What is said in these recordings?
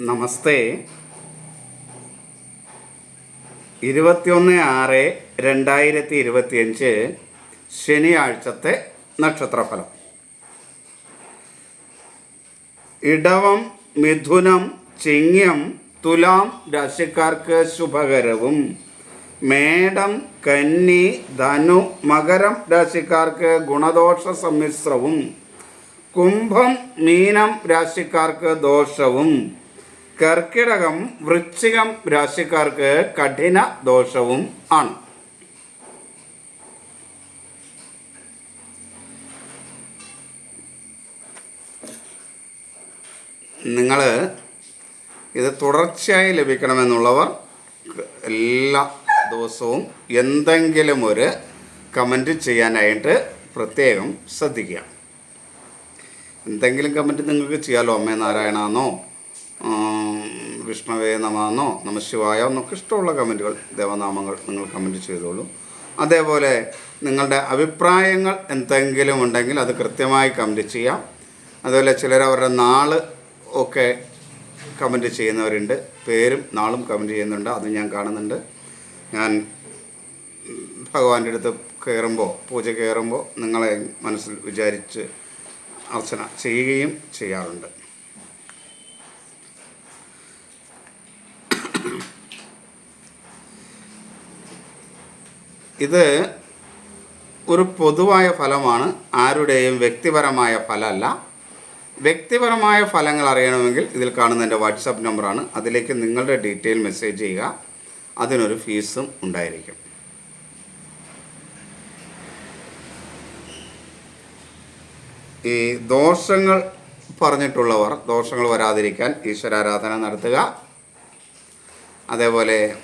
നമസ്തേ. ഇരുപത്തിയൊന്ന് ആറ് രണ്ടായിരത്തി ഇരുപത്തിയഞ്ച് ശനിയാഴ്ചത്തെ നക്ഷത്രഫലം. ഇടവം മിഥുനം ചിങ്ങം തുലാം രാശിക്കാർക്ക് ശുഭകരവും. മേടം കന്നി ധനു മകരം രാശിക്കാർക്ക് ഗുണദോഷ സമ്മിശ്രവും. കുംഭം മീനം രാശിക്കാർക്ക് ദോഷവും. കർക്കിടകം വൃശ്ചികം രാശിക്കാർക്ക് കഠിന ദോഷവും ആണ്. നിങ്ങൾ ഇത് തുടർച്ചയായി ലഭിക്കണമെന്നുള്ളവർ എല്ലാ ദിവസവും എന്തെങ്കിലും ഒരു കമന്റ് ചെയ്യാനായിട്ട് പ്രത്യേകം ശ്രദ്ധിക്കുക. എന്തെങ്കിലും കമന്റ് നിങ്ങൾക്ക് ചെയ്യാമല്ലോ അമ്മേ നാരായണന്നോ? വിഷ്ണുവേ നമാന്നോ നമശിവായ എന്നൊക്കെ ഇഷ്ടമുള്ള കമന്റുകൾ ദേവനാമങ്ങൾ നിങ്ങൾ കമന്റ് ചെയ്തോളൂ. അതേപോലെ നിങ്ങളുടെ അഭിപ്രായങ്ങൾ എന്തെങ്കിലും ഉണ്ടെങ്കിൽ അത് കൃത്യമായി കമന്റ് ചെയ്യാം. അതുപോലെ ചിലർ അവരുടെ നാൾ ഒക്കെ കമന്റ് ചെയ്യുന്നവരുണ്ട്. പേരും നാളും കമന്റ് ചെയ്യുന്നുണ്ട്. അത് ഞാൻ കാണുന്നുണ്ട്. ഞാൻ ഭഗവാന്റെ അടുത്ത് കയറുമ്പോൾ പൂജ കയറുമ്പോൾ നിങ്ങളെ മനസ്സിൽ വിചാരിച്ച് അർച്ചന ചെയ്യുകയും ചെയ്യാറുണ്ട്. ഇത് ഒരു പൊതുവായ ഫലമാണ് ആരുടെയും വ്യക്തിപരമായ ഫലമല്ല. വ്യക്തിപരമായ ഫലങ്ങൾ അറിയണമെങ്കിൽ ഇതിൽ കാണുന്ന എന്റെ വാട്സാപ്പ് നമ്പറാണ്. അതിലേക്ക് നിങ്ങളുടെ ഡീറ്റെയിൽ മെസ്സേജ് ചെയ്യുക. അതിനൊരു ഫീസും ഉണ്ടായിരിക്കും. ഈ ദോഷങ്ങൾ പറഞ്ഞിട്ടുള്ളവർ ദോഷങ്ങൾ വരാതിരിക്കാൻ ഈശ്വരാരാധന നടത്തുക. അതേപോലെ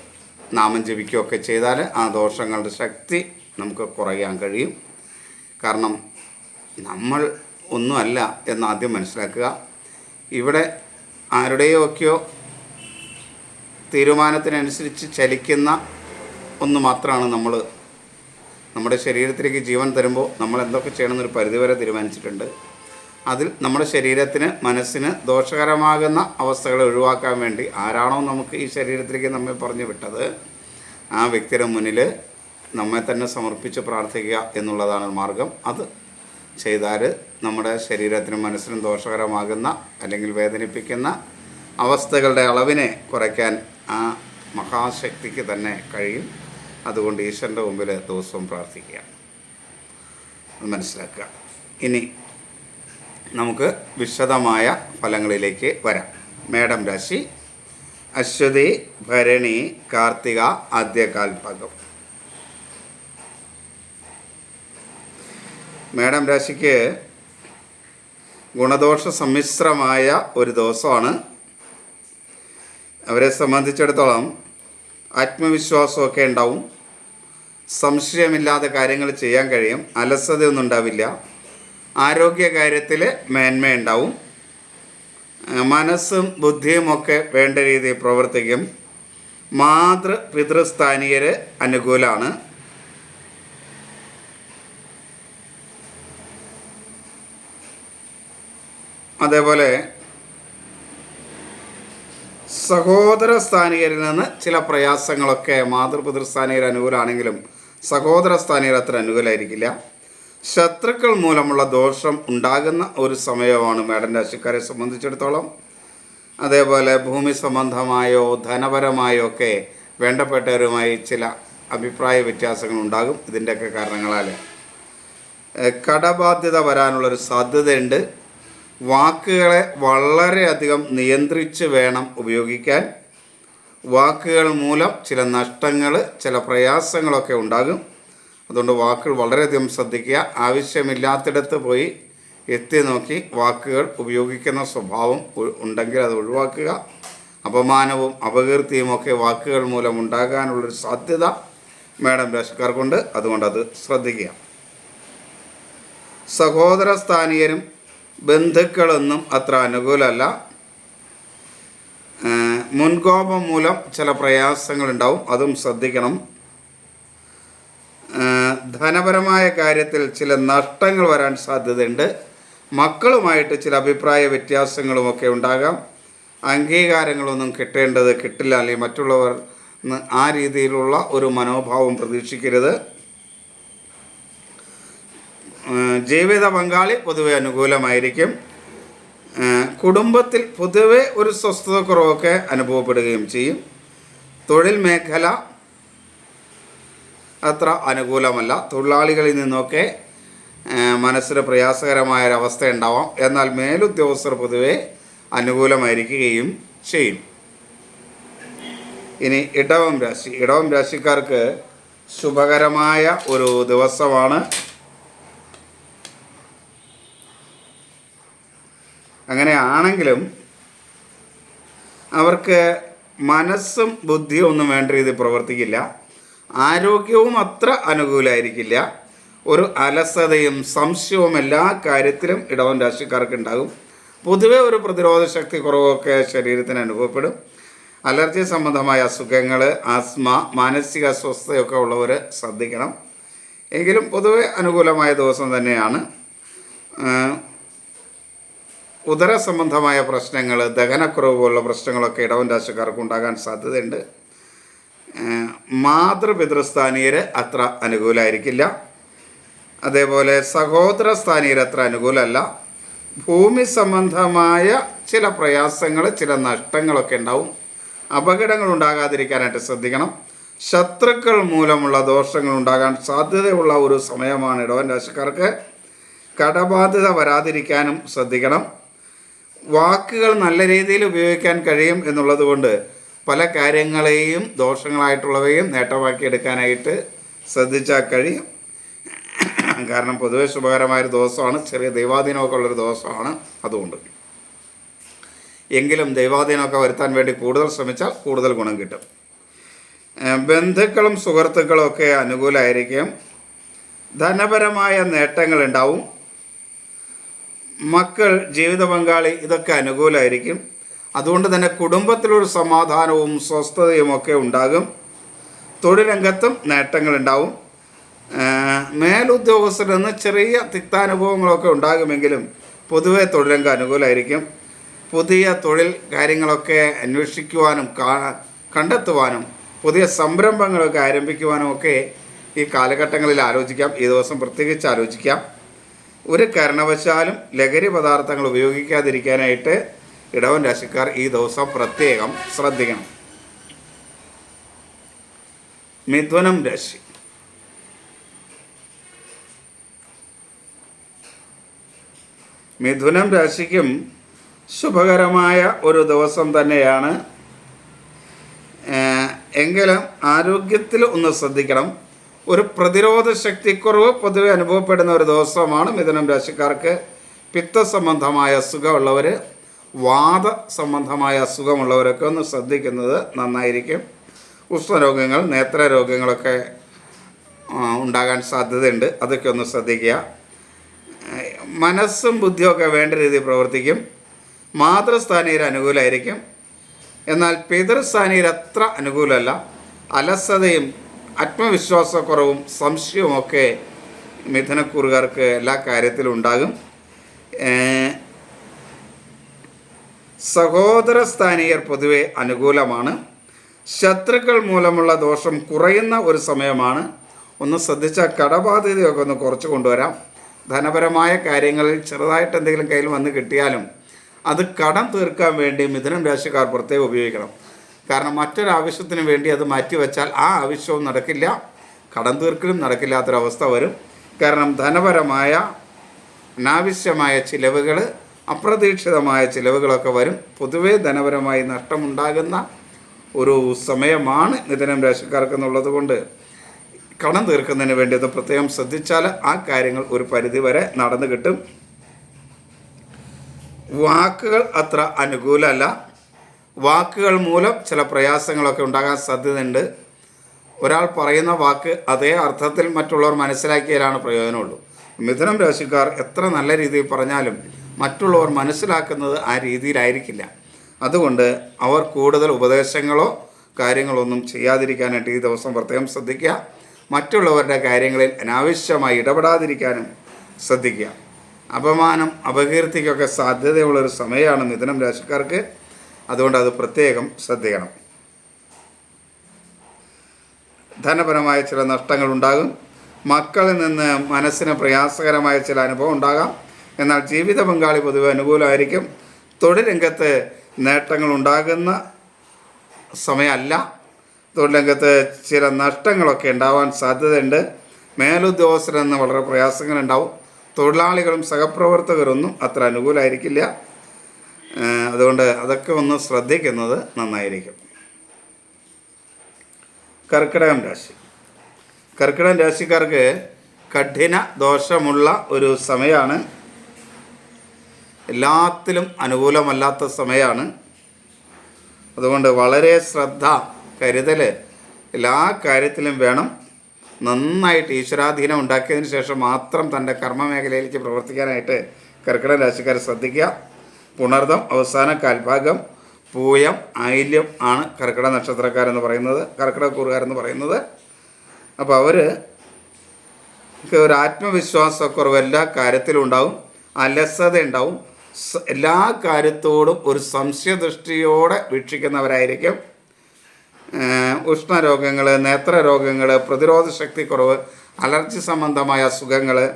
നാമം ജപിക്കുകയൊക്കെ ചെയ്താൽ ആ ദോഷങ്ങളുടെ ശക്തി നമുക്ക് കുറയാൻ കഴിയും. കാരണം നമ്മൾ ഒന്നുമല്ല എന്ന് ആദ്യം മനസ്സിലാക്കുക. ഇവിടെ ആരുടെയൊക്കെയോ തീരുമാനത്തിനനുസരിച്ച് ചലിക്കുന്ന ഒന്ന് മാത്രമാണ് നമ്മൾ. നമ്മുടെ ശരീരത്തിലേക്ക് ജീവൻ തരുമ്പോൾ നമ്മൾ എന്തൊക്കെ ചെയ്യണമെന്നൊരു പരിധിവരെ തീരുമാനിച്ചിട്ടുണ്ട്. അതിൽ നമ്മുടെ ശരീരത്തിന് മനസ്സിന് ദോഷകരമാകുന്ന അവസ്ഥകളെ ഒഴിവാക്കാൻ വേണ്ടി ആരാണോ നമുക്ക് ഈ ശരീരത്തിലേക്ക് നമ്മെ പറഞ്ഞു വിട്ടത് ആ വ്യക്തിയുടെ മുന്നിൽ നമ്മെ തന്നെ സമർപ്പിച്ച് പ്രാർത്ഥിക്കുക എന്നുള്ളതാണ് മാർഗം. അത് ചെയ്താൽ നമ്മുടെ ശരീരത്തിനും മനസ്സിനും ദോഷകരമാകുന്ന അല്ലെങ്കിൽ വേദനിപ്പിക്കുന്ന അവസ്ഥകളുടെ അളവിനെ കുറയ്ക്കാൻ ആ മഹാശക്തിക്ക് തന്നെ കഴിയും. അതുകൊണ്ട് ഈശ്വരന്റെ മുമ്പിൽ ദിവസവും പ്രാർത്ഥിക്കുക. മനസ്സിലാക്കുക. ഇനി നമുക്ക് വിശദമായ ഫലങ്ങളിലേക്ക് വരാം. മേഡം രാശി അശ്വതി ഭരണി കാർത്തിക ആദ്യകാൽപകം മേഡം രാശിക്ക് ഗുണദോഷ സമ്മിശ്രമായ ഒരു ദിവസമാണ്. അവരെ സംബന്ധിച്ചിടത്തോളം ആത്മവിശ്വാസമൊക്കെ ഉണ്ടാവും. സംശയമില്ലാതെ കാര്യങ്ങൾ ചെയ്യാൻ കഴിയും. അലസതയൊന്നും ഉണ്ടാവില്ല. ആരോഗ്യ കാര്യത്തിൽ മേന്മയുണ്ടാവും. മനസ്സും ബുദ്ധിയും ഒക്കെ വേണ്ട രീതിയിൽ പ്രവർത്തിക്കും. മാതൃ പിതൃസ്ഥാനീയർ അനുകൂലമാണ് അതേപോലെ സഹോദര സ്ഥാനീയരിൽ നിന്ന് ചില പ്രയാസങ്ങളൊക്കെ മാതൃപിതൃസ്ഥാനീയർ അനുകൂലമാണെങ്കിലും സഹോദര സ്ഥാനീയർ അത്ര അനുകൂലമായിരിക്കില്ല ശത്രുക്കൾ മൂലമുള്ള ദോഷം ഉണ്ടാകുന്ന ഒരു സമയമാണ് മേടൻ രാശിക്കാരെ സംബന്ധിച്ചിടത്തോളം. അതേപോലെ ഭൂമി സംബന്ധമായോ ധനപരമായോ ഒക്കെ വേണ്ടപ്പെട്ടവരുമായി ചില അഭിപ്രായ വ്യത്യാസങ്ങൾ ഉണ്ടാകും ഇതിന്റെയൊക്കെ കാരണങ്ങളാൽ. കടബാധ്യത വരാനുള്ളൊരു സാധ്യതയുണ്ട്. വാക്കുകളെ വളരെയധികം നിയന്ത്രിച്ച് വേണം ഉപയോഗിക്കാൻ. വാക്കുകൾ മൂലം ചില നഷ്ടങ്ങൾ ചില പ്രയാസങ്ങളൊക്കെ ഉണ്ടാകും. അതുകൊണ്ട് വാക്കുകൾ വളരെയധികം ശ്രദ്ധിക്കുക. ആവശ്യമില്ലാത്തിടത്ത് പോയി എത്തി നോക്കി വാക്കുകൾ ഉപയോഗിക്കുന്ന സ്വഭാവം ഉണ്ടെങ്കിൽ അത് ഒഴിവാക്കുക. അപമാനവും അപകീർത്തിയും ഒക്കെ വാക്കുകൾ മൂലം ഉണ്ടാകാനുള്ളൊരു സാധ്യത മേഡം രാശിക്കാർക്കുണ്ട് അതുകൊണ്ട് അത് ശ്രദ്ധിക്കുക. സഹോദര സ്ഥാനീയരും ബന്ധുക്കളൊന്നും അത്ര അനുകൂലമല്ല. മുൻകോപം മൂലം ചില പ്രയാസങ്ങളുണ്ടാവും. അതും ശ്രദ്ധിക്കണം. ധനപരമായ കാര്യത്തിൽ ചില നഷ്ടങ്ങൾ വരാൻ സാധ്യതയുണ്ട്. മക്കളുമായിട്ട് ചില അഭിപ്രായ വ്യത്യാസങ്ങളുമൊക്കെ ഉണ്ടാകാം. അംഗീകാരങ്ങളൊന്നും കിട്ടേണ്ടത് കിട്ടില്ല അല്ലെങ്കിൽ മറ്റുള്ളവർ ആ രീതിയിലുള്ള ഒരു മനോഭാവം പ്രതീക്ഷിക്കരുത്. ജീവിത പങ്കാളി പൊതുവെ അനുകൂലമായിരിക്കും. കുടുംബത്തിൽ പൊതുവെ ഒരു സ്വസ്ഥതക്കുറവൊക്കെ അനുഭവപ്പെടുകയും ചെയ്യും. തൊഴിൽ മേഖല അത്ര അനുകൂലമല്ല. തൊഴിലാളികളിൽ നിന്നൊക്കെ മനസ്സിന് പ്രയാസകരമായ ഒരവസ്ഥ ഉണ്ടാവാം എന്നാൽ മേലുദ്യോഗസ്ഥർ പൊതുവെ അനുകൂലമായിരിക്കുകയും ചെയ്യും. ഇനി ഇടവം രാശി. ഇടവം രാശിക്കാർക്ക് ശുഭകരമായ ഒരു ദിവസമാണ്. അങ്ങനെയാണെങ്കിലും അവർക്ക് മനസ്സും ബുദ്ധിയും ഒന്നും വേണ്ട രീതിയിൽ പ്രവർത്തിക്കില്ല. ആരോഗ്യവും അത്ര അനുകൂലമായിരിക്കില്ല ഒരു അലസതയും സംശയവും എല്ലാ കാര്യത്തിലും ഇടവൻ രാശിക്കാർക്ക് ഉണ്ടാകും പൊതുവെ ഒരു പ്രതിരോധ ശക്തി കുറവൊക്കെ ശരീരത്തിന് അനുഭവപ്പെടും. അലർജി സംബന്ധമായ അസുഖങ്ങൾ ആസ്മ മാനസിക അസ്വസ്ഥതയൊക്കെ ഉള്ളവർ ശ്രദ്ധിക്കണം. എങ്കിലും പൊതുവെ അനുകൂലമായ ദിവസം തന്നെയാണ്. ഉദര സംബന്ധമായ പ്രശ്നങ്ങൾ ദഹനക്കുറവ് പോലുള്ള പ്രശ്നങ്ങളൊക്കെ ഇടവൻ രാശിക്കാർക്ക് ഉണ്ടാകാൻ സാധ്യതയുണ്ട്. മാതൃപിതൃസ്ഥാനീയർ അത്ര അനുകൂലമായിരിക്കില്ല അതേപോലെ സഹോദര സ്ഥാനീയർ അത്ര അനുകൂലമല്ല ഭൂമി സംബന്ധമായ ചില പ്രയാസങ്ങൾ ചില നഷ്ടങ്ങളൊക്കെ ഉണ്ടാവും. അപകടങ്ങൾ ഉണ്ടാകാതിരിക്കാനായിട്ട് ശ്രദ്ധിക്കണം. ശത്രുക്കൾ മൂലമുള്ള ദോഷങ്ങൾ ഉണ്ടാകാൻ സാധ്യതയുള്ള ഒരു സമയമാണ് ഇടവൻ രാശിക്കാർക്ക്. കടബാധ്യത വരാതിരിക്കാനും ശ്രദ്ധിക്കണം. വാക്കുകൾ നല്ല രീതിയിൽ ഉപയോഗിക്കാൻ കഴിയും എന്നുള്ളത് കൊണ്ട് പല കാര്യങ്ങളെയും ദോഷങ്ങളായിട്ടുള്ളവയും നേട്ടമാക്കിയെടുക്കാനായിട്ട് ശ്രദ്ധിച്ചാൽ കഴിയും. കാരണം പൊതുവെ ശുഭകരമായൊരു ദിവസമാണ്. ചെറിയ ദൈവാധീനമൊക്കെ ഉള്ളൊരു ദിവസമാണ്. അതുകൊണ്ട്. എങ്കിലും ദൈവാധീനമൊക്കെ വരുത്താൻ വേണ്ടി കൂടുതൽ ശ്രമിച്ചാൽ കൂടുതൽ ഗുണം കിട്ടും. ബന്ധുക്കളും സുഹൃത്തുക്കളും ഒക്കെ അനുകൂലമായിരിക്കും ധനപരമായ നേട്ടങ്ങൾ ഉണ്ടാവും മക്കൾ ജീവിത പങ്കാളി ഇതൊക്കെ അനുകൂലമായിരിക്കും അതുകൊണ്ട് തന്നെ കുടുംബത്തിലൊരു സമാധാനവും സ്വസ്ഥതയും ഒക്കെ ഉണ്ടാകും. തൊഴിലംഗത്തും നേട്ടങ്ങളുണ്ടാവും മേലുദ്യോഗസ്ഥരിൽ നിന്ന് ചെറിയ തിക്താനുഭവങ്ങളൊക്കെ ഉണ്ടാകുമെങ്കിലും പൊതുവെ തൊഴിലംഗം അനുകൂലമായിരിക്കും പുതിയ തൊഴിൽ കാര്യങ്ങളൊക്കെ അന്വേഷിക്കുവാനും കണ്ടെത്തുവാനും പുതിയ സംരംഭങ്ങളൊക്കെ ആരംഭിക്കുവാനും ഒക്കെ ഈ കാലഘട്ടങ്ങളിൽ ആലോചിക്കാം. ഈ ദിവസം പ്രത്യേകിച്ച് ആലോചിക്കാം. ഒരു കാരണവശാലും ലഹരി പദാർത്ഥങ്ങൾ ഉപയോഗിക്കാതിരിക്കാനായിട്ട് ഇടവൻ രാശിക്കാർ ഈ ദിവസം പ്രത്യേകം ശ്രദ്ധിക്കണം. മിഥുനം രാശി. മിഥുനം രാശിക്കും ശുഭകരമായ ഒരു ദിവസം തന്നെയാണ്. എങ്കിലും ആരോഗ്യത്തിൽ ഒന്ന് ശ്രദ്ധിക്കണം. ഒരു പ്രതിരോധ ശക്തിക്കുറവ് പൊതുവെ അനുഭവപ്പെടുന്ന ഒരു ദിവസമാണ് മിഥുനം രാശിക്കാർക്ക്. പിത്ത സംബന്ധമായ അസുഖമുള്ളവർ വാദ സംബന്ധമായ അസുഖമുള്ളവരൊക്കെ ഒന്ന് ശ്രദ്ധിക്കുന്നത് നന്നായിരിക്കും. ഉഷ്ണരോഗങ്ങൾ നേത്രരോഗങ്ങളൊക്കെ രോഗങ്ങളൊക്കെ ഉണ്ടാകാൻ സാധ്യതയുണ്ട്. അതൊക്കെ ഒന്ന് ശ്രദ്ധിക്കുക. മനസ്സും ബുദ്ധിയൊക്കെ വേണ്ട രീതിയിൽ പ്രവർത്തിക്കും. മാതൃസ്ഥാനീയർ അനുകൂലമായിരിക്കും എന്നാൽ പിതൃസ്ഥാനീയർ അത്ര അനുകൂലമല്ല. അലസതയും ആത്മവിശ്വാസക്കുറവും സംശയവുമൊക്കെ മിഥുനക്കൂറുകാർക്ക് എല്ലാ കാര്യത്തിലും ഉണ്ടാകും. സഹോദര സ്ഥാനീയർ പൊതുവെ അനുകൂലമാണ്. ശത്രുക്കൾ മൂലമുള്ള ദോഷം കുറയുന്ന ഒരു സമയമാണ്. ഒന്ന് ശ്രദ്ധിച്ച കടബാധ്യതയൊക്കെ ഒന്ന് കുറച്ച് കൊണ്ടുവരാം. ധനപരമായ കാര്യങ്ങളിൽ ചെറുതായിട്ട് എന്തെങ്കിലും കയ്യിൽ വന്ന് കിട്ടിയാലും അത് കടം തീർക്കാൻ വേണ്ടി മിഥുനം രാശിക്കാർ പ്രത്യേകം ഉപയോഗിക്കണം. കാരണം മറ്റൊരാവശ്യത്തിന് വേണ്ടി അത് മാറ്റിവെച്ചാൽ ആ ആവശ്യവും നടക്കില്ല. കടം തീർക്കലും നടക്കില്ലാത്തൊരവസ്ഥ വരും. കാരണം ധനപരമായ അനാവശ്യമായ ചിലവുകൾ അപ്രതീക്ഷിതമായ ചിലവുകളൊക്കെ വരും. പൊതുവേ ധനപരമായി നഷ്ടമുണ്ടാകുന്ന ഒരു സമയമാണ് മിഥുനം രാശിക്കാർക്ക് എന്നുള്ളത് കൊണ്ട് കടം തീർക്കുന്നതിന് വേണ്ടി ഒന്ന് പ്രത്യേകം ശ്രദ്ധിച്ചാൽ ആ കാര്യങ്ങൾ ഒരു പരിധി വരെ നടന്നു കിട്ടും. വാക്കുകൾ അത്ര അനുകൂലമല്ല. വാക്കുകൾ മൂലം ചില പ്രയാസങ്ങളൊക്കെ ഉണ്ടാകാൻ സാധ്യതയുണ്ട്. ഒരാൾ പറയുന്ന വാക്ക് അതേ അർത്ഥത്തിൽ മറ്റുള്ളവർ മനസ്സിലാക്കിയാലാണ് പ്രയോജനമുള്ളൂ. മിഥുനം രാശിക്കാർ എത്ര നല്ല രീതിയിൽ പറഞ്ഞാലും മറ്റുള്ളവർ മനസ്സിലാക്കുന്നത് ആ രീതിയിലായിരിക്കില്ല. അതുകൊണ്ട് അവർ കൂടുതൽ ഉപദേശങ്ങളോ കാര്യങ്ങളൊന്നും ചെയ്യാതിരിക്കാനായിട്ട് ഈ ദിവസം പ്രത്യേകം ശ്രദ്ധിക്കുക. മറ്റുള്ളവരുടെ കാര്യങ്ങളിൽ അനാവശ്യമായി ഇടപെടാതിരിക്കാനും ശ്രദ്ധിക്കുക. അപമാനം അപകീർത്തിക്കൊക്കെ സാധ്യതയുള്ളൊരു സമയമാണ് മിഥുനം രാശിക്കാർക്ക്. അതുകൊണ്ട് അത് പ്രത്യേകം ശ്രദ്ധിക്കണം. ധനപരമായ ചില നഷ്ടങ്ങൾ ഉണ്ടാകും മക്കളിൽ നിന്ന് മനസ്സിന് പ്രയാസകരമായ ചില അനുഭവം ഉണ്ടാകാം. എന്നാൽ ജീവിത പങ്കാളി പൊതുവെ അനുകൂലമായിരിക്കും. തൊഴിൽ രംഗത്ത് നേട്ടങ്ങൾ ഉണ്ടാകുന്ന സമയമല്ല. തൊഴിൽ രംഗത്ത് ചില നഷ്ടങ്ങളൊക്കെ ഉണ്ടാവാൻ സാധ്യതയുണ്ട്. മേലുദ്യോഗസ്ഥരെന്ന് വളരെ പ്രയാസങ്ങളുണ്ടാവും. തൊഴിലാളികളും സഹപ്രവർത്തകരൊന്നും അത്ര അനുകൂലമായിരിക്കില്ല. അതുകൊണ്ട് അതൊക്കെ ഒന്ന് ശ്രദ്ധിക്കുന്നത് നന്നായിരിക്കും. കർക്കിടകം രാശി. കർക്കിടകം രാശിക്കാർക്ക് കഠിന ദോഷമുള്ള ഒരു സമയമാണ്. എല്ലാത്തിലും അനുകൂലമല്ലാത്ത സമയമാണ്. അതുകൊണ്ട് വളരെ ശ്രദ്ധ കരുതൽ എല്ലാ കാര്യത്തിലും വേണം. നന്നായിട്ട് ഈശ്വരാധീനം ഉണ്ടാക്കിയതിന് ശേഷം മാത്രം തന്റെ കർമ്മമേഖലയിലേക്ക് പ്രവർത്തിക്കാനായിട്ട് കർക്കിടക രാശിക്കാർ ശ്രദ്ധിക്കുക. പുണർദം അവസാന കാൽഭാഗം പൂയം ആയില്യം ആണ് കർക്കിടക നക്ഷത്രക്കാരെന്ന് പറയുന്നത് കർക്കിടകക്കൂറുകാരെന്ന് പറയുന്നത്. അപ്പോൾ അവർ ഒരു ആത്മവിശ്വാസക്കുറവ് എല്ലാ കാര്യത്തിലും ഉണ്ടാവും. അലസത ഉണ്ടാവും എല്ലാ കാര്യത്തോടും ഒരു സംശയദൃഷ്ടിയോടെ വീക്ഷിക്കുന്നവരായിരിക്കും. ഉഷ്ണരോഗങ്ങൾ നേത്രരോഗങ്ങൾ പ്രതിരോധ ശക്തി കുറവ് അലർജി സംബന്ധമായ അസുഖങ്ങൾ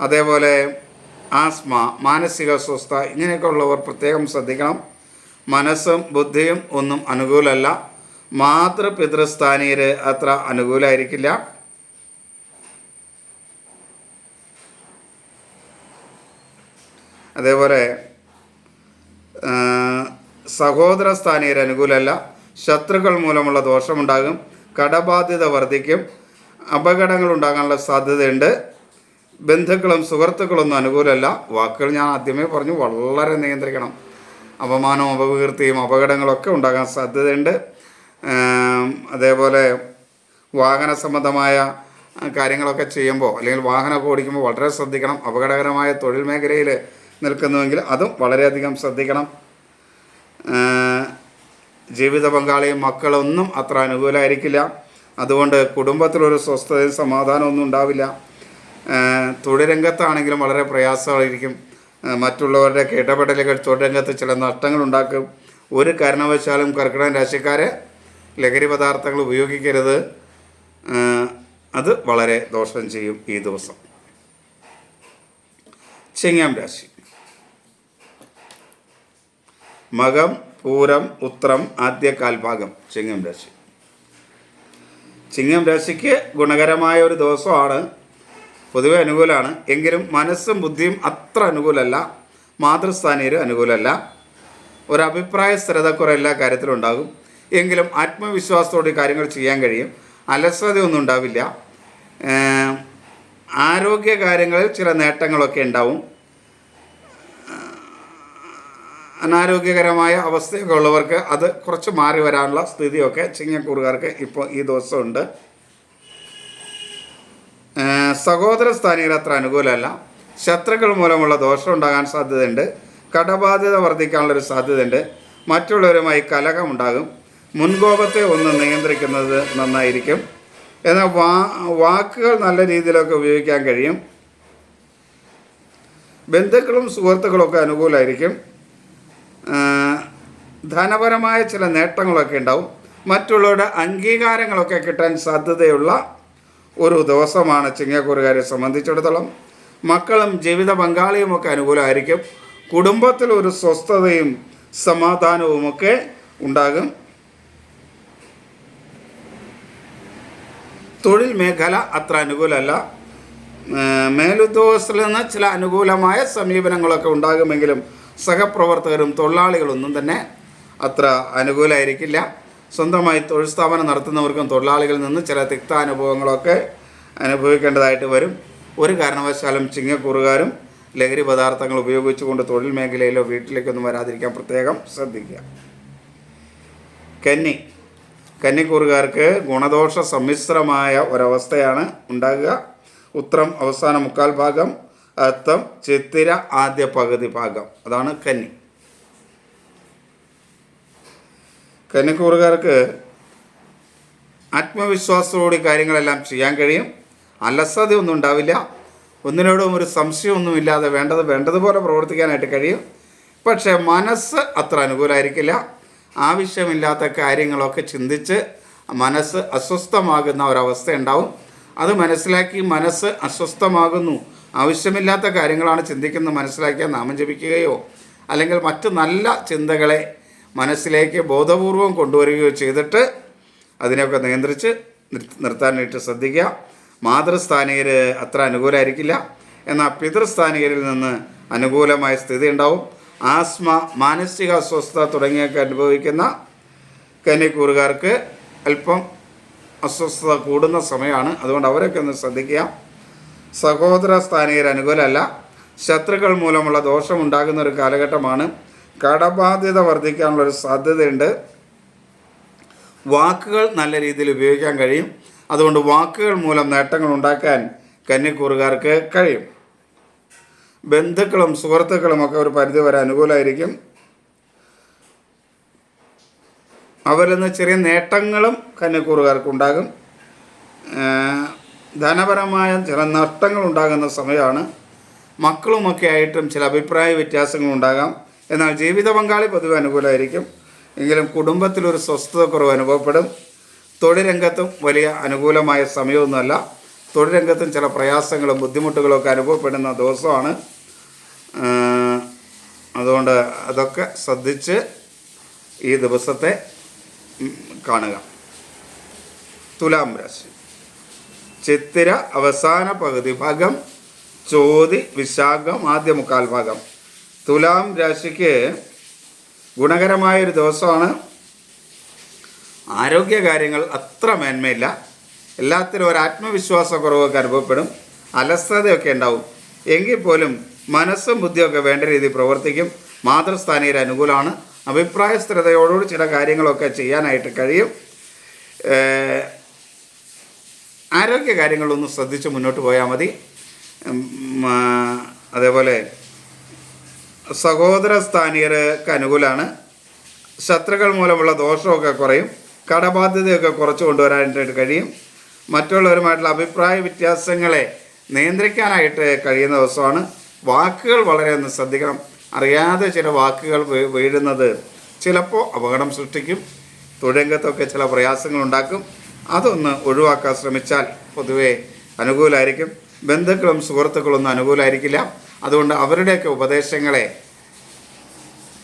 അതേപോലെ ആസ്മ മാനസിക അസ്വസ്ഥ ഇങ്ങനെയൊക്കെ ഉള്ളവർ പ്രത്യേകം ശ്രദ്ധിക്കണം. മനസ്സും ബുദ്ധിയും ഒന്നും അനുകൂലമല്ല. മാതൃപിതൃസ്ഥാനീയർ അത്ര അനുകൂലമായിരിക്കില്ല അതേപോലെ സഹോദര സ്ഥാനീയർ അനുകൂലമല്ല. ശത്രുക്കൾ മൂലമുള്ള ദോഷമുണ്ടാകും. കടബാധ്യത വർദ്ധിക്കും. അപകടങ്ങൾ ഉണ്ടാകാനുള്ള സാധ്യതയുണ്ട്. ബന്ധുക്കളും സുഹൃത്തുക്കളൊന്നും അനുകൂലമല്ല. വാക്കുകൾ ഞാൻ ആദ്യമേ പറഞ്ഞു വളരെ നിയന്ത്രിക്കണം. അപമാനവും അപകീർത്തിയും അപകടങ്ങളൊക്കെ ഉണ്ടാകാൻ സാധ്യതയുണ്ട്. അതേപോലെ വാഹന സംബന്ധമായ കാര്യങ്ങളൊക്കെ ചെയ്യുമ്പോൾ അല്ലെങ്കിൽ വാഹനമൊക്കെ ഓടിക്കുമ്പോൾ വളരെ ശ്രദ്ധിക്കണം. അപകടകരമായ തൊഴിൽ മേഖലയിൽ നിൽക്കുന്നുവെങ്കിൽ അതും വളരെയധികം ശ്രദ്ധിക്കണം. ജീവിത പങ്കാളിയും മക്കളൊന്നും അത്ര അനുകൂലമായിരിക്കില്ല അതുകൊണ്ട് കുടുംബത്തിലൊരു സ്വസ്ഥതയും സമാധാനമൊന്നും ഉണ്ടാവില്ല. തൊഴിലംഗത്താണെങ്കിലും വളരെ പ്രയാസമായിരിക്കും. മറ്റുള്ളവരുടെ ഇടപെടലുകൾ തൊഴിൽ രംഗത്ത് ചില നഷ്ടങ്ങൾ ഉണ്ടാക്കും. ഒരു കാരണവശാലും കർക്കിടക രാശിക്കാരെ ലഹരി പദാർത്ഥങ്ങൾ ഉപയോഗിക്കരുത്. അത് വളരെ ദോഷം ചെയ്യും ഈ ദിവസം. ചിങ്ങം രാശി. മകം പൂരം ഉത്രം ആദ്യ കാൽഭാഗം ചിങ്ങം രാശി. ചിങ്ങം രാശിക്ക് ഗുണകരമായ ഒരു ദിവസമാണ്. പൊതുവെ അനുകൂലമാണ്. എങ്കിലും മനസ്സും ബുദ്ധിയും അത്ര അനുകൂലമല്ല. മാതൃസ്ഥാനീയരും അനുകൂലമല്ല. ഒരഭിപ്രായ സ്ഥിരതക്കുറ എല്ലാ കാര്യത്തിലും ഉണ്ടാകും. എങ്കിലും ആത്മവിശ്വാസത്തോടെ കാര്യങ്ങൾ ചെയ്യാൻ കഴിയും. അലസതയൊന്നും ഉണ്ടാവില്ല. ആരോഗ്യ കാര്യങ്ങളിൽ ചില നേട്ടങ്ങളൊക്കെ ഉണ്ടാവും. അനാരോഗ്യകരമായ അവസ്ഥയൊക്കെ ഉള്ളവർക്ക് അത് കുറച്ച് മാറി വരാനുള്ള സ്ഥിതിയൊക്കെ ചിങ്ങക്കൂറുകാർക്ക് ഇപ്പോൾ ഈ ദിവസമുണ്ട്. സഹോദര സ്ഥാനികൾ അത്ര അനുകൂലമല്ല. ശത്രുക്കൾ മൂലമുള്ള ദോഷം ഉണ്ടാകാൻ സാധ്യതയുണ്ട്. കടബാധ്യത വർദ്ധിക്കാനുള്ളൊരു സാധ്യതയുണ്ട്. മറ്റുള്ളവരുമായി കലഹമുണ്ടാകും. മുൻകോപത്തെ ഒന്ന് നിയന്ത്രിക്കുന്നത് നന്നായിരിക്കും. എന്നാൽ വാ വാക്കുകൾ നല്ല രീതിയിലൊക്കെ ഉപയോഗിക്കാൻ കഴിയും. ബന്ധുക്കളും സുഹൃത്തുക്കളൊക്കെ അനുകൂലമായിരിക്കും. ധനപരമായ ചില നേട്ടങ്ങളൊക്കെ ഉണ്ടാവും. മറ്റുള്ളവരുടെ അംഗീകാരങ്ങളൊക്കെ കിട്ടാൻ സാധ്യതയുള്ള ഒരു ദിവസമാണ് ചിങ്ങക്കൂറുകാരെ സംബന്ധിച്ചിടത്തോളം. മക്കളും ജീവിത പങ്കാളിയുമൊക്കെ അനുകൂലമായിരിക്കും. കുടുംബത്തിൽ ഒരു സ്വസ്ഥതയും സമാധാനവുമൊക്കെ ഉണ്ടാകും. തൊഴിൽ മേഖല അത്ര അനുകൂലമല്ല. മേലുദ്യോഗസ്ഥരിൽ നിന്ന് ചില അനുകൂലമായ സമീപനങ്ങളൊക്കെ ഉണ്ടാകുമെങ്കിലും സഹപ്രവർത്തകരും തൊഴിലാളികളൊന്നും തന്നെ അത്ര അനുകൂലമായിരിക്കില്ല സ്വന്തമായി തൊഴിൽ സ്ഥാപനം നടത്തുന്നവർക്കും തൊഴിലാളികളിൽ നിന്ന് ചില തിക്താനുഭവങ്ങളൊക്കെ അനുഭവിക്കേണ്ടതായിട്ട് വരും. ഒരു കാരണവശാലും ചിങ്ങക്കൂറുകാരും ലഹരി പദാർത്ഥങ്ങൾ ഉപയോഗിച്ചുകൊണ്ട് തൊഴിൽ മേഖലയിലോ വീട്ടിലേക്കൊന്നും വരാതിരിക്കാൻ പ്രത്യേകം ശ്രദ്ധിക്കുക. കന്നി. കന്നിക്കൂറുകാർക്ക് ഗുണദോഷ സമ്മിശ്രമായ ഒരവസ്ഥയാണ് ഉണ്ടാകുക. ഉത്രം അവസാന മുക്കാൽ ഭാഗം. അത്തം ചിത്തിര ആദ്യ പകുതി ഭാഗം. അതാണ് കന്നി. കന്നിക്കൂറുകാർക്ക് ആത്മവിശ്വാസത്തോടെ കാര്യങ്ങളെല്ലാം ചെയ്യാൻ കഴിയും. അലസതയൊന്നും ഉണ്ടാവില്ല. ഒന്നിനോടും ഒരു സംശയമൊന്നും ഇല്ലാതെ വേണ്ടത് വേണ്ടതുപോലെ പ്രവർത്തിക്കാനായിട്ട് കഴിയും. പക്ഷേ മനസ്സ് അത്ര അനുകൂലമായിരിക്കില്ല ആവശ്യമില്ലാത്ത കാര്യങ്ങളൊക്കെ ചിന്തിച്ച് മനസ്സ് അസ്വസ്ഥമാകുന്ന ഒരവസ്ഥ ഉണ്ടാവും. അത് മനസ്സിലാക്കി മനസ്സ് അസ്വസ്ഥമാകുന്നു. ആവശ്യമില്ലാത്ത കാര്യങ്ങളാണ് ചിന്തിക്കുന്നത് മനസ്സിലാക്കിയാൽ നാമം ജപിക്കുകയോ അല്ലെങ്കിൽ മറ്റ് നല്ല ചിന്തകളെ മനസ്സിലേക്ക് ബോധപൂർവം കൊണ്ടുവരികയോ ചെയ്തിട്ട് അതിനെയൊക്കെ നിയന്ത്രിച്ച് നിർത്താനായിട്ട് ശ്രദ്ധിക്കുക. മാതൃസ്ഥാനീയർ അത്ര അനുകൂലമായിരിക്കില്ല എന്നാൽ പിതൃസ്ഥാനികരിൽ നിന്ന് അനുകൂലമായ സ്ഥിതി ഉണ്ടാവും. ആസ്മ മാനസിക അസ്വസ്ഥത തുടങ്ങിയൊക്കെ അനുഭവിക്കുന്ന കന്നിക്കൂറുകാർക്ക് അല്പം അസ്വസ്ഥത കൂടുന്ന സമയമാണ്. അതുകൊണ്ട് അവരൊക്കെ ഒന്ന് ശ്രദ്ധിക്കുക. സഹോദര സ്ഥാനീയർ അനുകൂലമല്ല. ശത്രുക്കൾ മൂലമുള്ള ദോഷം ഉണ്ടാകുന്ന ഒരു കാലഘട്ടമാണ്. കടബാധ്യത വർദ്ധിക്കാനുള്ള ഒരു സാധ്യതയുണ്ട്. വാക്കുകൾ നല്ല രീതിയിൽ ഉപയോഗിക്കാൻ കഴിയും. അതുകൊണ്ട് വാക്കുകൾ മൂലം നേട്ടങ്ങൾ ഉണ്ടാക്കാൻ കന്നിക്കൂറുകാർക്ക് കഴിയും. ബന്ധുക്കളും സുഹൃത്തുക്കളും ഒക്കെ ഒരു പരിധി വരെ അനുകൂലമായിരിക്കും. അവരിൽ നിന്ന് ചെറിയ നേട്ടങ്ങളും കന്നിക്കൂറുകാർക്കുണ്ടാകും ഏഹ് ധനപരമായ ചില നഷ്ടങ്ങൾ ഉണ്ടാകുന്ന സമയമാണ് മക്കളുമൊക്കെ ആയിട്ടും ചില അഭിപ്രായ വ്യത്യാസങ്ങൾ ഉണ്ടാകാം എന്നാൽ ജീവിത പങ്കാളി പൊതുവെ അനുകൂലമായിരിക്കും. എങ്കിലും കുടുംബത്തിലൊരു സ്വസ്ഥത കുറവ് അനുഭവപ്പെടും. തൊഴിൽ രംഗത്തും വലിയ അനുകൂലമായ സമയമൊന്നുമല്ല. തൊഴിൽ രംഗത്തും ചില പ്രയാസങ്ങളും ബുദ്ധിമുട്ടുകളും ഒക്കെ അനുഭവപ്പെടുന്ന ദിവസമാണ്. അതുകൊണ്ട് അതൊക്കെ ശ്രദ്ധിച്ച് ഈ ദിവസത്തെ കാണുക. തുലാം രാശി. ചിത്തിര അവസാന പകുതി ഭാഗം ചോതി വിശാഖം ആദ്യ മുക്കാൽ ഭാഗം. തുലാം രാശിക്ക് ഗുണകരമായൊരു ദിവസമാണ്. ആരോഗ്യകാര്യങ്ങൾ അത്ര മേന്മയില്ല. എല്ലാത്തിനും ഒരു ആത്മവിശ്വാസക്കുറവൊക്കെ അനുഭവപ്പെടും. അലസതയൊക്കെ ഉണ്ടാവും. എങ്കിൽ പോലും മനസ്സും ബുദ്ധിയൊക്കെ വേണ്ട രീതിയിൽ പ്രവർത്തിക്കും. മാതൃസ്ഥാനീയർ അനുകൂലമാണ്. അഭിപ്രായ സ്ഥിരതയോടുകൂടി ചില കാര്യങ്ങളൊക്കെ ചെയ്യാനായിട്ട് കഴിയും. ആരോഗ്യ കാര്യങ്ങളൊന്ന് ശ്രദ്ധിച്ച് മുന്നോട്ട് പോയാൽ മതി. അതേപോലെ സഹോദര സ്ഥാനീയർക്ക് അനുകൂലമാണ് ശത്രുക്കൾ മൂലമുള്ള ദോഷമൊക്കെ കുറയും. കടബാധ്യതയൊക്കെ കുറച്ച് കൊണ്ടുവരാനായിട്ട് കഴിയും. മറ്റുള്ളവരുമായിട്ടുള്ള അഭിപ്രായ വ്യത്യാസങ്ങളെ നിയന്ത്രിക്കാനായിട്ട് കഴിയുന്ന ദിവസമാണ്. വാക്കുകൾ വളരെ ഒന്ന് ശ്രദ്ധിക്കണം. അറിയാതെ ചില വാക്കുകൾ വീഴുന്നത് ചിലപ്പോൾ അപകടം സൃഷ്ടിക്കും. തൊഴിലംഗത്തൊക്കെ ചില പ്രയാസങ്ങൾ ഉണ്ടാക്കും അതൊന്ന് ഒഴിവാക്കാൻ ശ്രമിച്ചാൽ പൊതുവേ അനുകൂലമായിരിക്കും ബന്ധുക്കളും സുഹൃത്തുക്കളൊന്നും അനുകൂലമായിരിക്കില്ല അതുകൊണ്ട് അവരുടെയൊക്കെ ഉപദേശങ്ങളെ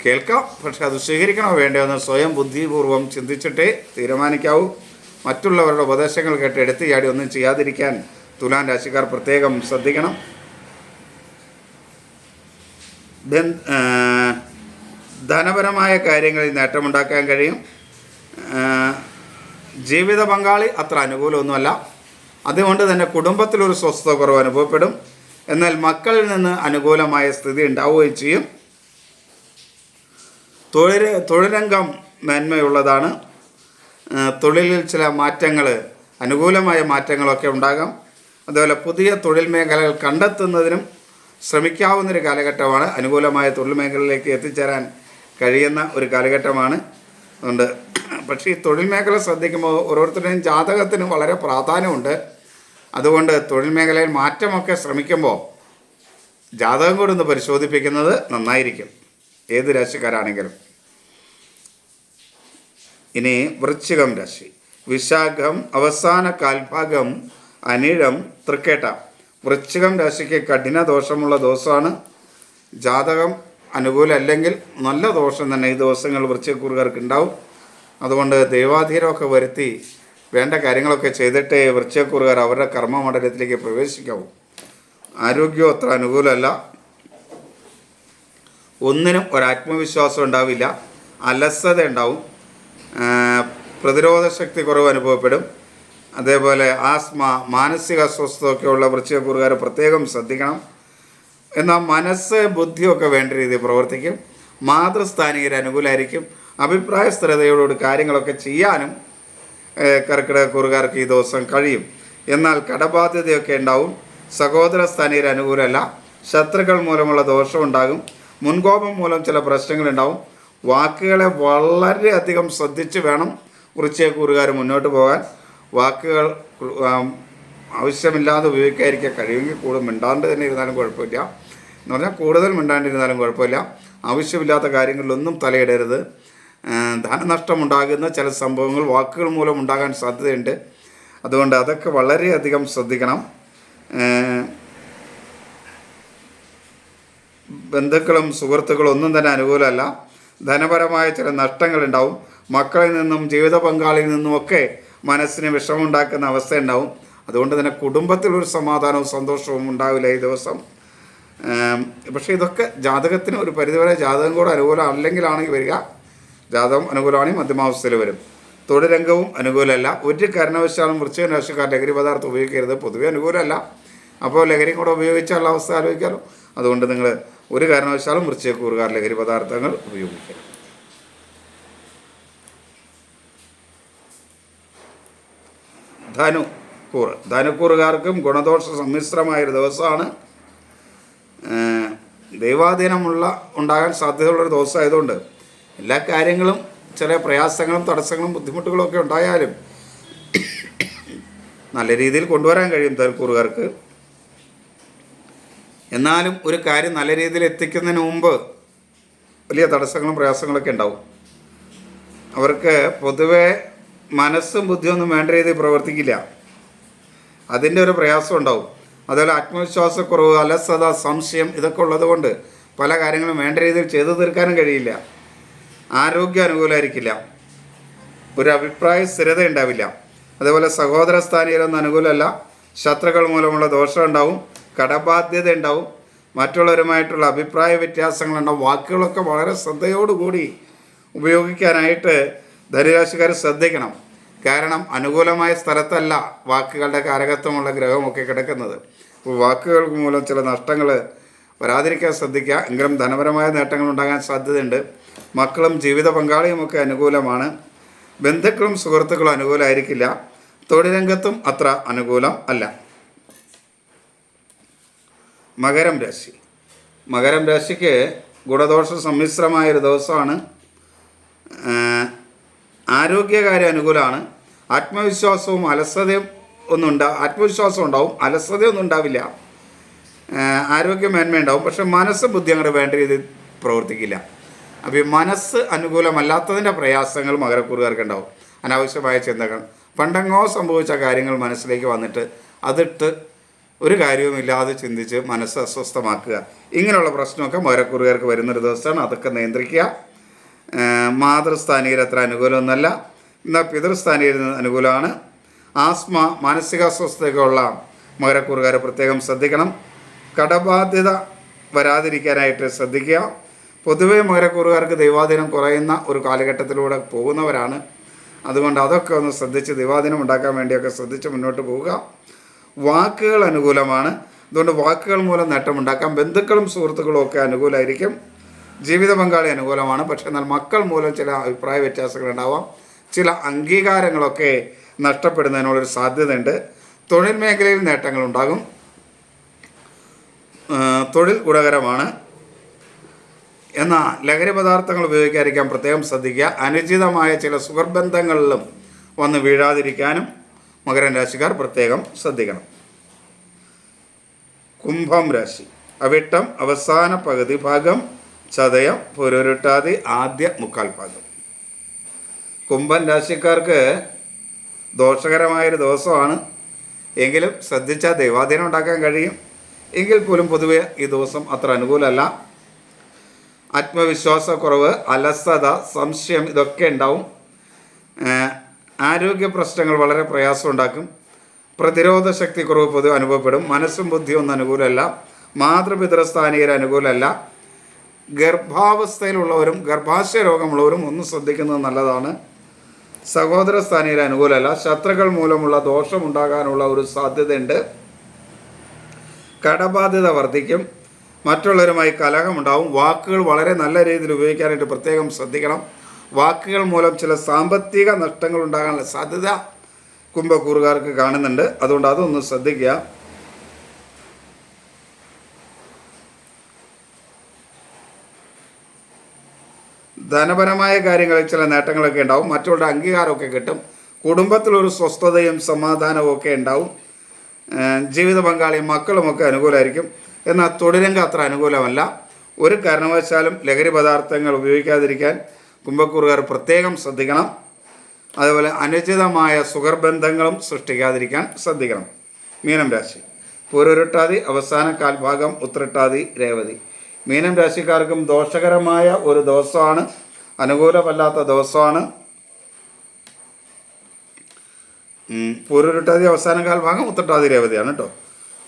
കേൾക്കാം. പക്ഷെ അത് സ്വീകരിക്കണോ വേണ്ടയോ എന്ന് സ്വയം ബുദ്ധിപൂർവം ചിന്തിച്ചിട്ട് തീരുമാനിക്കാവൂ. മറ്റുള്ളവരുടെ ഉപദേശങ്ങൾ കേട്ട് എടുത്തു ചാടി ഒന്നും ചെയ്യാതിരിക്കാൻ തുലാൻ രാശിക്കാർ പ്രത്യേകം ശ്രദ്ധിക്കണം. ധനപരമായ കാര്യങ്ങളിൽ നേട്ടമുണ്ടാക്കാൻ കഴിയും. ജീവിത പങ്കാളി അത്ര അനുകൂലമൊന്നുമല്ല. അതുകൊണ്ട് തന്നെ കുടുംബത്തിലൊരു സ്വസ്ഥത കുറവ് അനുഭവപ്പെടും. എന്നാൽ മക്കളിൽ നിന്ന് അനുകൂലമായ സ്ഥിതി ഉണ്ടാവുകയും ചെയ്യും. തൊഴിൽ തൊഴിലംഗം മേന്മയുള്ളതാണ്. തൊഴിലിൽ ചില മാറ്റങ്ങൾ അനുകൂലമായ മാറ്റങ്ങളൊക്കെ ഉണ്ടാകാം. അതുപോലെ പുതിയ തൊഴിൽ മേഖലകൾ കണ്ടെത്തുന്നതിനും ശ്രമിക്കാവുന്നൊരു കാലഘട്ടമാണ്. അനുകൂലമായ തൊഴിൽ മേഖലയിലേക്ക് എത്തിച്ചേരാൻ കഴിയുന്ന ഒരു കാലഘട്ടമാണ്. അതുകൊണ്ട് പക്ഷേ ഈ തൊഴിൽ മേഖല ശ്രദ്ധിക്കുമ്പോൾ ഓരോരുത്തരുടെയും ജാതകത്തിന് വളരെ പ്രാധാന്യമുണ്ട്. അതുകൊണ്ട് തൊഴിൽ മേഖലയിൽ മാറ്റമൊക്കെ ശ്രമിക്കുമ്പോൾ ജാതകം കൂടി ഒന്ന് പരിശോധിപ്പിക്കുന്നത് നന്നായിരിക്കും. ഏത് രാശിക്കാരാണെങ്കിലും. ഇനി വൃശ്ചികം രാശി. വിശാഖം അവസാന കാൽഭാഗം അനിഴം തൃക്കേട്ട. വൃശ്ചികം രാശിക്ക് കഠിന ദോഷമുള്ള ദിവസമാണ്. ജാതകം അനുകൂലമല്ലെങ്കിൽ നല്ല ദോഷം തന്നെ ഈ ദിവസങ്ങൾ വൃശ്ചികക്കുറുകാർക്ക് ഉണ്ടാവും. അതുകൊണ്ട് ദൈവാധീനമൊക്കെ വരുത്തി വേണ്ട കാര്യങ്ങളൊക്കെ ചെയ്തിട്ടേ വൃശ്ചികക്കുറുകാർ അവരുടെ കർമ്മമണ്ഡലത്തിലേക്ക് പ്രവേശിക്കാവൂ. ആരോഗ്യം അത്ര അനുകൂലമല്ല. ഒന്നിനും ഒരാത്മവിശ്വാസം ഉണ്ടാവില്ല. അലസത ഉണ്ടാവും പ്രതിരോധ ശക്തി കുറവ് അനുഭവപ്പെടും. അതേപോലെ ആസ്മ മാനസിക അസ്വസ്ഥതയൊക്കെയുള്ള വൃശ്ചികക്കുറുകാർ പ്രത്യേകം ശ്രദ്ധിക്കണം. എന്നാൽ മനസ്സ് ബുദ്ധിയൊക്കെ വേണ്ട രീതിയിൽ പ്രവർത്തിക്കും. മാതൃസ്ഥാനികർ അനുകൂലമായിരിക്കും അഭിപ്രായ സ്ഥിരതയോടുകൂടി കാര്യങ്ങളൊക്കെ ചെയ്യാനും കർക്കിടക കർക്കിടകക്കുറുകാർക്ക് ഈ ദിവസം കഴിയും. എന്നാൽ കടബാധ്യതയൊക്കെ ഉണ്ടാവും. സഹോദര സ്ഥാനീയർ അനുകൂലമല്ല. ശത്രുക്കൾ മൂലമുള്ള ദോഷം ഉണ്ടാകും. മുൻകോപം മൂലം ചില പ്രശ്നങ്ങളുണ്ടാവും വാക്കുകളെ വളരെയധികം ശ്രദ്ധിച്ച് വേണം വൃശ്ചികക്കൂറുകാർ മുന്നോട്ട് പോകാൻ. വാക്കുകൾ ആവശ്യമില്ലാതെ ഉപയോഗിക്കാതിരിക്കാൻ കഴിയുമെങ്കിൽ കൂടുതൽ മിണ്ടാണ്ട് തന്നെ ഇരുന്നാലും കുഴപ്പമില്ല. എന്ന് പറഞ്ഞാൽ കൂടുതൽ മിണ്ടാണ്ടിരുന്നാലും കുഴപ്പമില്ല. ആവശ്യമില്ലാത്ത കാര്യങ്ങളിലൊന്നും തലയിടരുത്. ധനനഷ്ടമുണ്ടാകുന്ന ചില സംഭവങ്ങൾ വാക്കുകൾ മൂലം ഉണ്ടാകാൻ സാധ്യതയുണ്ട്. അതുകൊണ്ട് അതൊക്കെ വളരെയധികം ശ്രദ്ധിക്കണം. ബന്ധുക്കളും സുഹൃത്തുക്കളും ഒന്നും തന്നെ അനുകൂലമല്ല. ധനപരമായ ചില നഷ്ടങ്ങളുണ്ടാവും. മക്കളിൽ നിന്നും ജീവിത പങ്കാളിയിൽ നിന്നുമൊക്കെ മനസ്സിന് വിഷമമുണ്ടാക്കുന്ന അവസ്ഥയുണ്ടാവും. അതുകൊണ്ട് തന്നെ കുടുംബത്തിലൊരു സമാധാനവും സന്തോഷവും ഉണ്ടാവില്ല ഈ ദിവസം. പക്ഷേ ഇതൊക്കെ ജാതകത്തിന് ഒരു പരിധിവരെ ജാതകം കൂടെ അനുകൂലം അല്ലെങ്കിലാണെങ്കിൽ വരിക. ജാതകം അനുകൂലമാണെങ്കിൽ മധ്യമാവസ്ഥയിൽ വരും. തൊഴിൽ രംഗവും അനുകൂലമല്ല. ഒരു കാരണവശാലും വൃശ്ചിക രാശിക്കാർ ലഹരി പദാർത്ഥം ഉപയോഗിക്കരുത്. പൊതുവെ അനുകൂലമല്ല. അപ്പോൾ ലഹരിയും കൂടെ ഉപയോഗിച്ചുള്ള അവസ്ഥ ആലോചിക്കാമല്ലോ അതുകൊണ്ട് നിങ്ങൾ ഒരു കാരണവശാലും വൃശ്ചികക്കൂറുകാർ ലഹരി പദാർത്ഥങ്ങൾ ഉപയോഗിക്കരുത്. ധനു കൂറ് ധനുക്കൂറുകാർക്കും ഗുണദോഷ സമ്മിശ്രമായൊരു ദിവസമാണ്. ദൈവാധീനമുള്ള ഉണ്ടാകാൻ സാധ്യതയുള്ളൊരു ദിവസമായതുകൊണ്ട് എല്ലാ കാര്യങ്ങളും ചില പ്രയാസങ്ങളും തടസ്സങ്ങളും ബുദ്ധിമുട്ടുകളും ഒക്കെ ഉണ്ടായാലും നല്ല രീതിയിൽ കൊണ്ടുവരാൻ കഴിയും തൽക്കൂറുകാർക്ക്. എന്നാലും ഒരു കാര്യം നല്ല രീതിയിൽ എത്തിക്കുന്നതിന് മുമ്പ് വലിയ തടസ്സങ്ങളും പ്രയാസങ്ങളൊക്കെ ഉണ്ടാവും. അവർക്ക് പൊതുവെ മനസ്സും ബുദ്ധിയൊന്നും വേണ്ട രീതിയിൽ പ്രവർത്തിക്കില്ല. അതിന്റെ ഒരു പ്രയാസം ഉണ്ടാവും. അതുപോലെ ആത്മവിശ്വാസക്കുറവ് അലസത സംശയം ഇതൊക്കെ ഉള്ളതുകൊണ്ട് പല കാര്യങ്ങളും വേണ്ട രീതിയിൽ ചെയ്തു തീർക്കാനും കഴിയില്ല. ആരോഗ്യം അനുകൂലമായിരിക്കില്ല ഒരു അഭിപ്രായ സ്ഥിരത ഉണ്ടാവില്ല. അതേപോലെ സഹോദര സ്ഥാനീയരൊന്നും അനുകൂലമല്ല. ശത്രുക്കൾ മൂലമുള്ള ദോഷം ഉണ്ടാവും. കടബാധ്യത ഉണ്ടാവും. മറ്റുള്ളവരുമായിട്ടുള്ള അഭിപ്രായ വ്യത്യാസങ്ങളുണ്ടാവും വാക്കുകളൊക്കെ വളരെ ശ്രദ്ധയോടുകൂടി ഉപയോഗിക്കാനായിട്ട് ധനുരാശിക്കാർ ശ്രദ്ധിക്കണം. കാരണം അനുകൂലമായ സ്ഥലത്തല്ല വാക്കുകളുടെ കാരകത്വമുള്ള ഗ്രഹമൊക്കെ കിടക്കുന്നത്. അപ്പോൾ വാക്കുകൾ മൂലം ചില നഷ്ടങ്ങൾ വരാതിരിക്കാൻ ശ്രദ്ധിക്കുക. എങ്കിലും ധനപരമായ നേട്ടങ്ങൾ ഉണ്ടാകാൻ സാധ്യതയുണ്ട്. മക്കളും ജീവിത പങ്കാളിയുമൊക്കെ അനുകൂലമാണ്. ബന്ധുക്കളും സുഹൃത്തുക്കളും അനുകൂലമായിരിക്കില്ല തൊഴിലംഗത്തും അത്ര അനുകൂലം അല്ല. മകരം രാശി. മകരം രാശിക്ക് ഗുണദോഷ സമ്മിശ്രമായൊരു ദിവസമാണ്. ആരോഗ്യകാര്യ അനുകൂലമാണ്. ആത്മവിശ്വാസവും അലസതയും ഒന്നും ഉണ്ടാ ആത്മവിശ്വാസം ഉണ്ടാവും അലസതയൊന്നും ഉണ്ടാവില്ല. ആരോഗ്യമേന്മ ഉണ്ടാവും പക്ഷെ മനസ്സ് ബുദ്ധി അങ്ങോട്ട് വേണ്ട രീതിയിൽ പ്രവർത്തിക്കില്ല. അപ്പോൾ മനസ്സ് അനുകൂലമല്ലാത്തതിന്റെ പ്രയാസങ്ങൾ മകരക്കൂറുകാർക്ക് ഉണ്ടാവും അനാവശ്യമായ ചിന്തകൾ. പണ്ടെങ്ങോ സംഭവിച്ച കാര്യങ്ങൾ മനസ്സിലേക്ക് വന്നിട്ട് അതിട്ട് ഒരു കാര്യവുമില്ലാതെ ചിന്തിച്ച് മനസ്സ് അസ്വസ്ഥമാക്കുക. ഇങ്ങനെയുള്ള പ്രശ്നമൊക്കെ മകരക്കൂറുകാർക്ക് വരുന്നൊരു ദിവസമാണ്. അതൊക്കെ നിയന്ത്രിക്കുക. മാതൃസ്ഥാനീയർ അത്ര അനുകൂലമൊന്നുമല്ല. എന്നാൽ പിതൃസ്ഥാനീയർ അനുകൂലമാണ്. ആസ്മ മാനസിക അസ്വസ്ഥതയൊക്കെയുള്ള മകരക്കൂറുകാരെ പ്രത്യേകം ശ്രദ്ധിക്കണം. കടബാധ്യത വരാതിരിക്കാനായിട്ട് ശ്രദ്ധിക്കുക. പൊതുവെ മകരക്കൂറുകാർക്ക് ദൈവാധീനം കുറയുന്ന ഒരു കാലഘട്ടത്തിലൂടെ പോകുന്നവരാണ്. അതുകൊണ്ട് അതൊക്കെ ഒന്ന് ശ്രദ്ധിച്ച് ദൈവാധീനം ഉണ്ടാക്കാൻ വേണ്ടിയൊക്കെ ശ്രദ്ധിച്ച് മുന്നോട്ട് പോവുക. വാക്കുകൾ അനുകൂലമാണ്. അതുകൊണ്ട് വാക്കുകൾ മൂലം നേട്ടമുണ്ടാക്കാം ബന്ധുക്കളും സുഹൃത്തുക്കളും ഒക്കെ അനുകൂലമായിരിക്കും ജീവിത പങ്കാളി അനുകൂലമാണ്. പക്ഷേ എന്നാൽ മക്കൾ മൂലം ചില അഭിപ്രായ വ്യത്യാസങ്ങൾ ഉണ്ടാവാം. ചില അംഗീകാരങ്ങളൊക്കെ നഷ്ടപ്പെടുന്നതിനുള്ളൊരു സാധ്യതയുണ്ട്. തൊഴിൽ മേഖലയിൽ നേട്ടങ്ങളുണ്ടാകും തൊഴിൽ ഗുണകരമാണ്. എന്നാൽ ലഹരി പദാർത്ഥങ്ങൾ ഉപയോഗിക്കാതിരിക്കാൻ പ്രത്യേകം ശ്രദ്ധിക്കുക. അനുചിതമായ ചില സുഹൃബന്ധങ്ങളിലും വന്ന് വീഴാതിരിക്കാനും മകരൻ രാശിക്കാർ പ്രത്യേകം ശ്രദ്ധിക്കണം. കുംഭം രാശി. അവിട്ടം അവസാന പകുതി ഭാഗം ചതയം പുരുരുട്ടാതി ആദ്യ മുക്കാൽ ഭാഗം. കുംഭൻ രാശിക്കാർക്ക് ദോഷകരമായൊരു ദിവസമാണ്. എങ്കിലും ശ്രദ്ധിച്ചാൽ ദൈവാധീനം ഉണ്ടാക്കാൻ കഴിയും. എങ്കിൽ പോലും പൊതുവെ ഈ ദിവസം അത്ര അനുകൂലമല്ല. ആത്മവിശ്വാസക്കുറവ് അലസത സംശയം ഇതൊക്കെ ഉണ്ടാവും. ആരോഗ്യ പ്രശ്നങ്ങൾ വളരെ പ്രയാസം ഉണ്ടാക്കും പ്രതിരോധ ശക്തി കുറവ് പൊതുവെ അനുഭവപ്പെടും. മനസ്സും ബുദ്ധിയും ഒന്നും അനുകൂലമല്ല. മാതൃപിതൃസ്ഥാനീയർ അനുകൂലമല്ല. ഗർഭാവസ്ഥയിലുള്ളവരും ഗർഭാശയ രോഗമുള്ളവരും ഒന്നും ശ്രദ്ധിക്കുന്നത് നല്ലതാണ്. സഹോദര സ്ഥാനീയർ അനുകൂലമല്ല. ശത്രുക്കൾ മൂലമുള്ള ദോഷമുണ്ടാകാനുള്ള ഒരു സാധ്യതയുണ്ട്. കടബാധ്യത വർദ്ധിക്കും. മറ്റുള്ളവരുമായി കലഹമുണ്ടാവും. വാക്കുകൾ വളരെ നല്ല രീതിയിൽ ഉപയോഗിക്കാനായിട്ട് പ്രത്യേകം ശ്രദ്ധിക്കണം. വാക്കുകൾ മൂലം ചില സാമ്പത്തിക നഷ്ടങ്ങൾ ഉണ്ടാകാനുള്ള സാധ്യത കുംഭക്കൂറുകാർക്ക് കാണുന്നുണ്ട്. അതുകൊണ്ട് അതൊന്ന് ശ്രദ്ധിക്കുക. ധനപരമായ കാര്യങ്ങളിൽ ചില നേട്ടങ്ങളൊക്കെ ഉണ്ടാവും. മറ്റുള്ളവരുടെ അംഗീകാരമൊക്കെ കിട്ടും. കുടുംബത്തിലൊരു സ്വസ്ഥതയും സമാധാനവും ഒക്കെ ഉണ്ടാവും. ജീവിത പങ്കാളിയും മക്കളുമൊക്കെ അനുകൂലമായിരിക്കും. എന്നാൽ തൊഴിലംഗം അത്ര അനുകൂലമല്ല. ഒരു കാരണവശാലും ലഹരി പദാർത്ഥങ്ങൾ ഉപയോഗിക്കാതിരിക്കാൻ കുംഭക്കൂറുകാർ പ്രത്യേകം ശ്രദ്ധിക്കണം. അതുപോലെ അനുചിതമായ സുഖർബന്ധങ്ങളും സൃഷ്ടിക്കാതിരിക്കാൻ ശ്രദ്ധിക്കണം. മീനം രാശി. പൂരൊരുട്ടാതി അവസാന കാൽഭാഗം ഉത്രട്ടാതി രേവതി. മീനം രാശിക്കാർക്കും ദോഷകരമായ ഒരു ദിവസമാണ്. അനുകൂലമല്ലാത്ത ദിവസമാണ്. പൂരൊരുട്ടാതി അവസാന കാൽഭാഗം ഉത്രട്ടാതി രേവതിയാണ് കേട്ടോ.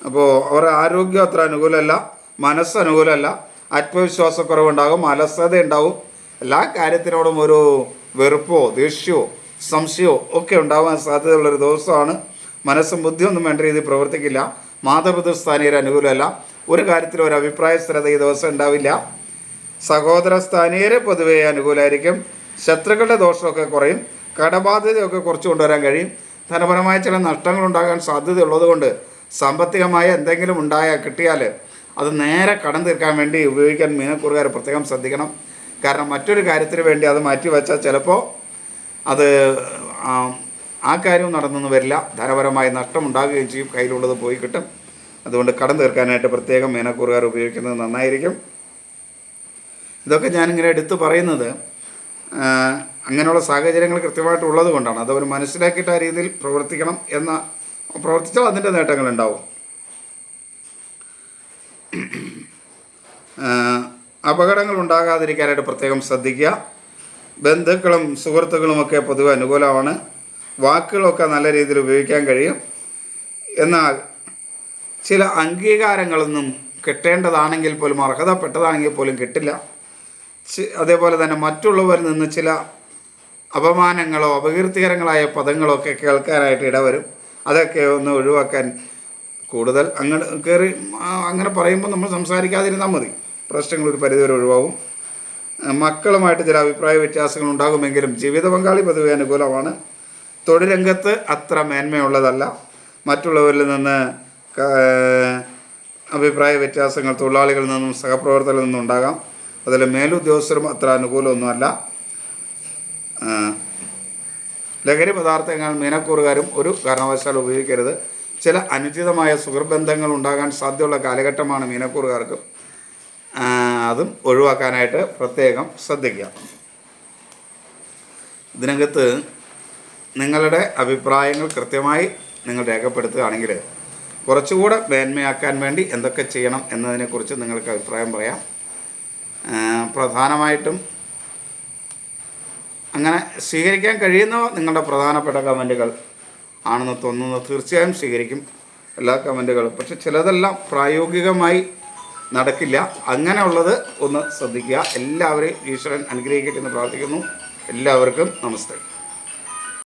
അപ്പോൾ അവരുടെ ആരോഗ്യം അത്ര അനുകൂലമല്ല മനസ്സ് അനുകൂലമല്ല ആത്മവിശ്വാസക്കുറവുണ്ടാകും അലസത ഉണ്ടാകും എല്ലാ കാര്യത്തിനോടും ഒരു വെറുപ്പോ ദേഷ്യമോ സംശയമോ ഒക്കെ ഉണ്ടാവാൻ സാധ്യതയുള്ളൊരു ദിവസമാണ്. മനസ്സും ബുദ്ധിയൊന്നും വേണ്ട രീതിയിൽ പ്രവർത്തിക്കില്ല. മാതൃപിതൃസ്ഥാനീയർ അനുകൂലമല്ല. ഒരു കാര്യത്തിലും ഒരു അഭിപ്രായ സ്ഥിരത ഈ ദിവസം ഉണ്ടാവില്ല. സഹോദര സ്ഥാനീയരെ പൊതുവെ അനുകൂലമായിരിക്കും. ശത്രുക്കളുടെ ദോഷമൊക്കെ കുറയും. കടബാധ്യതയൊക്കെ കുറച്ച് കൊണ്ടുവരാൻ കഴിയും. ധനപരമായ ചില നഷ്ടങ്ങൾ ഉണ്ടാകാൻ സാധ്യതയുള്ളതുകൊണ്ട് സാമ്പത്തികമായ എന്തെങ്കിലും ഉണ്ടായ കിട്ടിയാൽ അത് നേരെ കടം തീർക്കാൻ വേണ്ടി ഉപയോഗിക്കാൻ മീനക്കൂറുകാർ പ്രത്യേകം ശ്രദ്ധിക്കണം. കാരണം മറ്റൊരു കാര്യത്തിന് വേണ്ടി അത് മാറ്റി വെച്ചാൽ ചിലപ്പോൾ അത് ആ, കാര്യവും നടന്നെന്ന് വരില്ല. ധനപരമായ നഷ്ടമുണ്ടാകുകയും ചെയ്യും. കയ്യിലുള്ളത് പോയി കിട്ടും. അതുകൊണ്ട് കടം തീർക്കാനായിട്ട് പ്രത്യേകം മീനക്കൂറുകാർ ഉപയോഗിക്കുന്നത് നന്നായിരിക്കും. ഇതൊക്കെ ഞാനിങ്ങനെ എടുത്തു പറയുന്നത് അങ്ങനെയുള്ള സാഹചര്യങ്ങൾ കൃത്യമായിട്ട് ഉള്ളത് കൊണ്ടാണ് അത് അവർ മനസ്സിലാക്കിയിട്ട് ആ രീതിയിൽ പ്രവർത്തിക്കണം എന്ന പ്രവർത്തിച്ചാൽ അതിന്റെ നേട്ടങ്ങളുണ്ടാവും അപകടങ്ങൾ ഉണ്ടാകാതിരിക്കാനായിട്ട് പ്രത്യേകം ശ്രദ്ധിക്കുക. ബന്ധുക്കളും സുഹൃത്തുക്കളുമൊക്കെ പൊതുവെ അനുകൂലമാണ്. വാക്കുകളൊക്കെ നല്ല രീതിയിൽ ഉപയോഗിക്കാൻ കഴിയും. എന്നാൽ ചില അംഗീകാരങ്ങളൊന്നും കിട്ടേണ്ടതാണെങ്കിൽ പോലും അർഹതപ്പെട്ടതാണെങ്കിൽ പോലും കിട്ടില്ല. അതേപോലെ തന്നെ മറ്റുള്ളവരിൽ നിന്ന് ചില അപമാനങ്ങളോ അപകീർത്തികരങ്ങളായ പദങ്ങളോ ഒക്കെ കേൾക്കാനായിട്ട് ഇടവരും. അതൊക്കെ ഒന്ന് ഒഴിവാക്കാൻ കൂടുതൽ അങ്ങനെ കയറി അങ്ങനെ പറയുമ്പോൾ നമ്മൾ സംസാരിക്കാതിരുന്നാൽ മതി. പ്രശ്നങ്ങൾ ഒരു പരിധിവരെ ഒഴിവാകും മക്കളുമായിട്ട് ചില അഭിപ്രായ വ്യത്യാസങ്ങൾ ഉണ്ടാകുമെങ്കിലും ജീവിത പങ്കാളി പൊതുവെ അനുകൂലമാണ്. തൊഴിൽ രംഗത്ത് അത്ര മേന്മയുള്ളതല്ല. മറ്റുള്ളവരിൽ നിന്ന് അഭിപ്രായ വ്യത്യാസങ്ങൾ തൊഴിലാളികളിൽ നിന്നും സഹപ്രവർത്തകരിൽ നിന്നും ഉണ്ടാകാം. അതിൽ മേലുദ്യോഗസ്ഥരും അത്ര അനുകൂലമൊന്നുമല്ല. ലഹരി പദാർത്ഥങ്ങൾ മീനക്കൂറുകാരും ഒരു കാരണവശാൽ ഉപയോഗിക്കരുത്. ചില അനുചിതമായ സുഹൃബന്ധങ്ങൾ ഉണ്ടാകാൻ സാധ്യതയുള്ള കാലഘട്ടമാണ് മീനക്കൂറുകാർക്ക് അതും ഒഴിവാക്കാനായിട്ട് പ്രത്യേകം ശ്രദ്ധിക്കുക. ഇതിനകത്ത് നിങ്ങളുടെ അഭിപ്രായങ്ങൾ കൃത്യമായി നിങ്ങൾ രേഖപ്പെടുത്തുകയാണെങ്കിൽ കുറച്ചുകൂടെ മേന്മയാക്കാൻ വേണ്ടി എന്തൊക്കെ ചെയ്യണം എന്നതിനെക്കുറിച്ച് നിങ്ങൾക്ക് അഭിപ്രായം പറയാം. പ്രധാനമായിട്ടും അങ്ങനെ സ്വീകരിക്കാൻ കഴിയുന്ന നിങ്ങളുടെ പ്രധാനപ്പെട്ട കമന്റുകൾ ആണെന്ന് തോന്നുന്നു തീർച്ചയായും സ്വീകരിക്കും എല്ലാ കമന്റുകളും. പക്ഷെ ചിലതെല്ലാം പ്രായോഗികമായി നടക്കില്ല. അങ്ങനെയുള്ളത് ഒന്ന് ശ്രദ്ധിക്കുക. എല്ലാവരെയും ഈശ്വരൻ അനുഗ്രഹിക്കട്ടെ എന്ന് പ്രാർത്ഥിക്കുന്നു. എല്ലാവർക്കും നമസ്തേ.